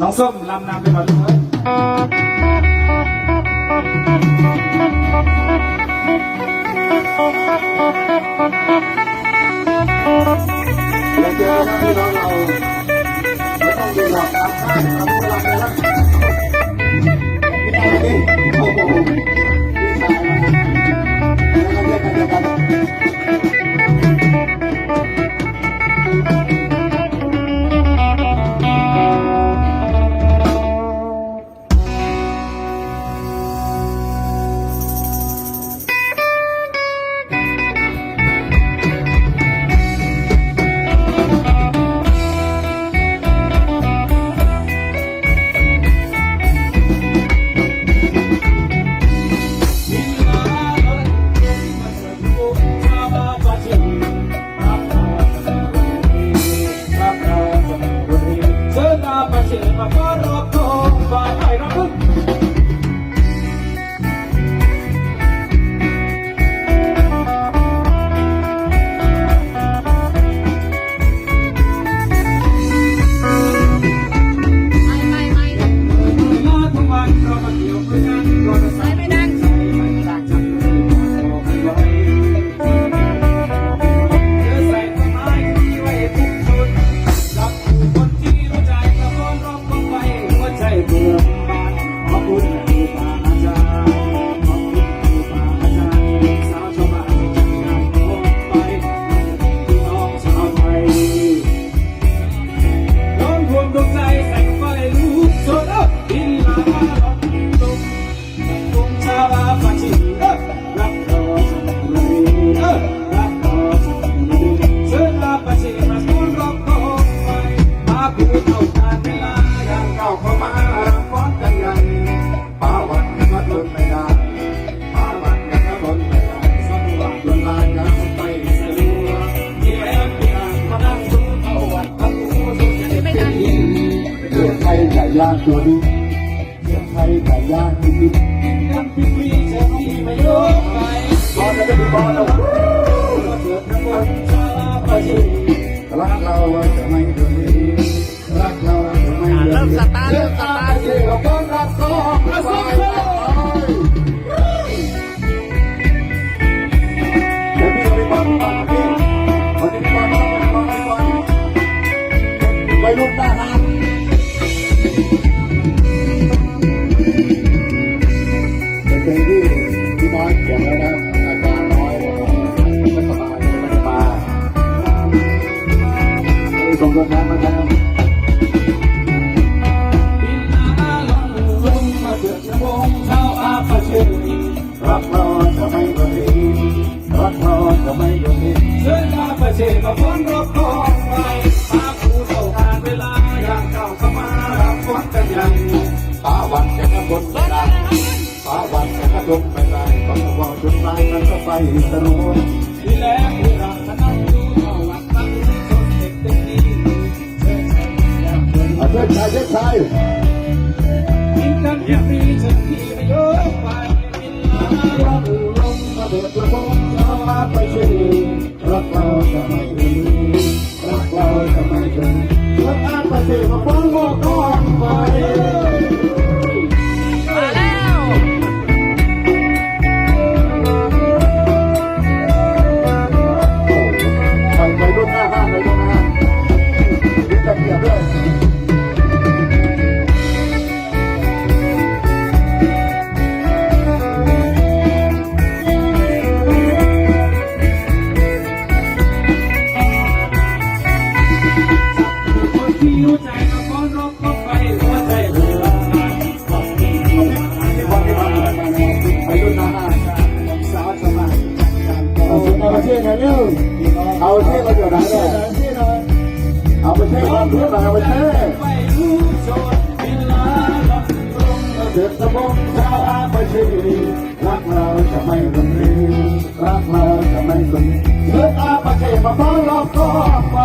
น้องส้มลำนำไปก่อนเลยเดี๋ยวเจอกันนะพี่น้องเราไม่ต้องดูหรอกตามข้างเราพวกเราไปแล้ ยไก่างตัวนี้เพื่อไทยไก่ย่างที่ดินน้ำพริกมีเธอที่ไม่ยกไปพอจะได้พอแล้วเถิดน้ำมันชาลาปาชีรักเราจะไม่เดือดรักเราจะไม่เดือดเริ่มสตาร์เริ่มสตาร์เราก็รักสองรักสองเดี๋ยวพี่เอาไปฟังฟังพี่เอาที่พี่ฟังฟังฟังฟังฟังไปรุ่นหน้าห้างเป็น ที่พี่น้อยเขียนแล้วนะอาจารย์น้อยไม่สบายไม่สบายเลยส่งตัวแทนมาแทนรักเราจะไม่โดนดีรักเราจะไม่โดนดีเชิญมาประเทศมาพ้นรบกอง จะกระดมไม่ได้ต้องว่าจนตายมันก็ไปสนุกที่แล้วที่เราถนัดดูเอาวันตั้งที่ชนเด็กเด็กดีเชิญชายเดินเชิญชายเชิญชายกินกันอย่งมีฉันที่ไม่ยกไปกินลาลองลงมาเดือดระบมชาวบ้าไปช่วยรักเราจะไม่ลืมรักเราจะไม่ลืมรักอาไปเสริฐมาฟังว่าก่อน เอาเชื่อเราเดี๋ยวไหนเนี่ยเอาไปเชื่อามเพื่อนเราเอาไปเชื่อไปรู้โจทย์กินลาลอาเด็ดตะบงชาวอาไปช่รักเราจะไม่รุนแรงรักเราจะไม่รุนเลือดอาปเทศมาฟ้องเราก็ไป